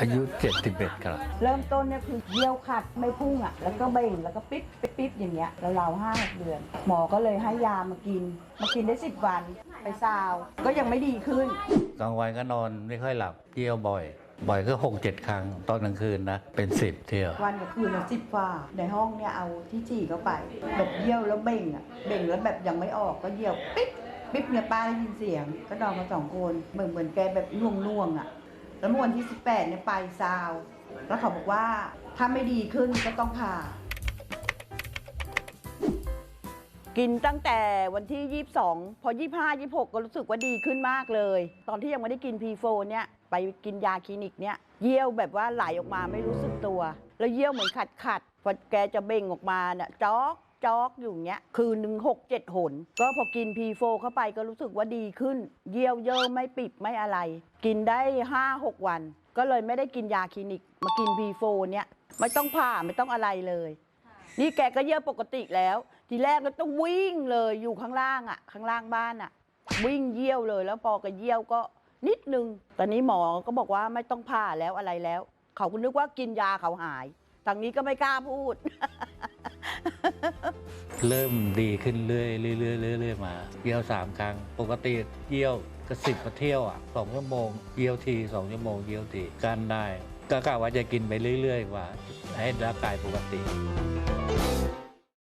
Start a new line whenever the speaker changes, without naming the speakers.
อายุ 71 ครับ
เริ่มต้นเนี่ยคือเยี่ยวขัดไม่พุ่งอะ แล้วก็เบ่งแล้วก็ปิ๊บปิ๊บปิ๊บอย่างเงี้ยแล้วเราห้าหกเดือน หมอก็เลยให้ยามากิน มากินได้สิบวัน ไปซาว ก็ยังไม่ดีขึ้น
กลางวันก็นอนไม่ค่อยหลับเที่ยวบ่อย บ่อยก็หกเจ็ดครั้งตอนกลางคืนนะ เป็นสิบเที่ยว
วันกับคืนละสิบฝ่าในห้องเนี่ยเอาที่จี่เข้าไปแบบเยี่ยวแล้วเบ่งอะเบ่งแล้วแบบยังไม่ออกก็เยี่ยวปิ๊บปิ๊บเนี่ยป้าได้ยินเสียง ก็นอนกันสองคนเหมือนเหมือนแกแบบน่วงน่วงๆอะ แล้วเมื่อวันที่ 18เนี่ยไปซาว แล้วเขาบอกว่าถ้าไม่ดีขึ้นก็ต้องผ่า กินตั้งแต่วันที่ 22 พอ 25 26 ก็รู้สึกว่าดีขึ้นมากเลย ตอนที่ยังไม่ได้กินพีโฟเนี่ยไปกินยาคลินิกเนี่ยเยี่ยวแบบว่าไหลออกมาไม่รู้สึกตัว แล้วเยี่ยวเหมือนขัดขัดๆพอแกจะเบ่งออกมาเนี่ยจ๊อก จอกอยู่อย่างเงี้ย คืนหนึ่งหกเจ็ดหน ก็พอกินพีโฟเข้าไปก็รู้สึกว่าดีขึ้น เยี่ยวเยอะไม่ปิดไม่อะไร กินได้5 6วัน ก็เลยไม่ได้กินยาคลินิก มากินพีโฟเนี่ยไม่ต้องผ่าไม่ต้องอะไรเลย นี่แกก็เยี่ยวปกติแล้ว ทีแรกก็ต้องวิ่งเลยอยู่ข้างล่างอะ ข้างล่างบ้านอะ วิ่งเยี่ยวเลยแล้วพอก็เยี่ยวก็นิดนึงตอนนี้หมอก็บอกว่าไม่ต้องผ่าแล้วอะไรแล้ว เขาก็นึกว่ากินยาเขาหายทางนี้ก็ไม่กล้าพูด
เริ่มดีขึ้นเรื่อยเรื่อยเรื่อยมาเยี่ยวสามครั้ง ปกติเยี่ยวก็สิบมาเที่ยวอะสองชั่วโมงเยี่ยวทีสองชั่วโมงเยี่ยวทีกันได้ก็กะว่าจะกินไปเรื่อยๆกว่าให้ร่างกายปกติ